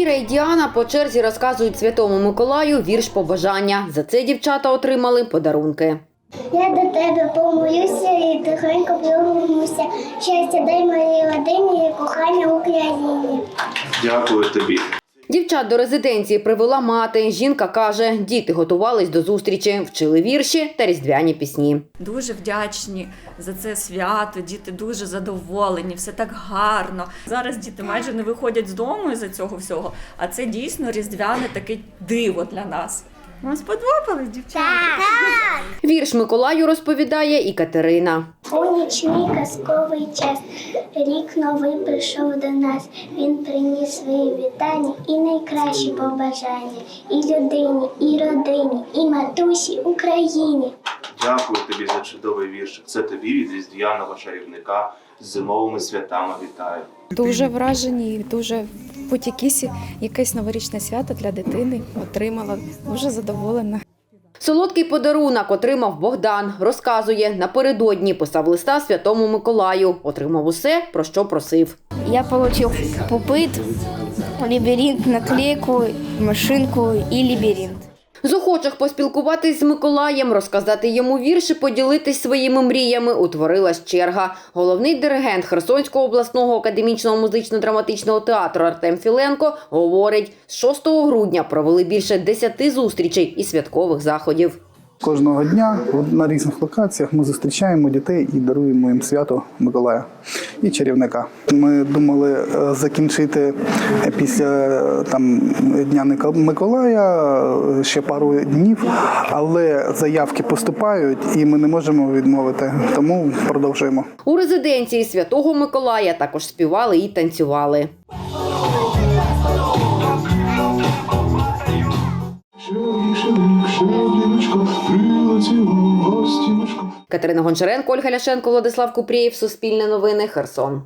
Іра і Діана по черзі розказують Святому Миколаю вірш побажання. За це дівчата отримали подарунки. Я до тебе помолюся і тихенько повернуся. Щастя дай моїй родині і кохання Україні. Дякую тобі. Дівчат до резиденції привела мати. Жінка каже, діти готувались до зустрічі, вчили вірші та різдвяні пісні. Дуже вдячні за це свято. Діти дуже задоволені, все так гарно. Зараз діти майже не виходять з дому із-за цього всього, а це дійсно різдвяне таке диво для нас. Вам сподобалось, дівчата? Вірш Миколаю розповідає і Катерина. У нічний казковий час рік новий прийшов до нас. Він приніс свої вітання і найкращі побажання і людині, і родині, і матусі Україні. Дякую тобі за чудовий вірш. Це тобі від різдвяного чарівника з зимовими святами вітаю. Дуже вражені, дуже хоч якесь, якесь новорічне свято для дитини отримала. Дуже задоволена. Солодкий подарунок отримав Богдан. Розказує, напередодні писав листа Святому Миколаю. Отримав усе, про що просив. Я отримав попит, лібірінт, наклейку, машинку і лабиринт. З охочих поспілкуватись з Миколаєм, розказати йому вірші, поділитись своїми мріями утворилась черга. Головний диригент Херсонського обласного академічного музично-драматичного театру Артем Філенко говорить, з 6 грудня провели більше 10 зустрічей і святкових заходів. Кожного дня на різних локаціях ми зустрічаємо дітей і даруємо їм свято Миколая і чарівника. Ми думали е, закінчити після е, там Дня Миколая е, ще пару днів, але заявки поступають і ми не можемо відмовити, тому продовжуємо. У резиденції Святого Миколая також співали і танцювали. Катерина Гончаренко, Ольга Ляшенко, Владислав Купрієв, Суспільне новини, Херсон.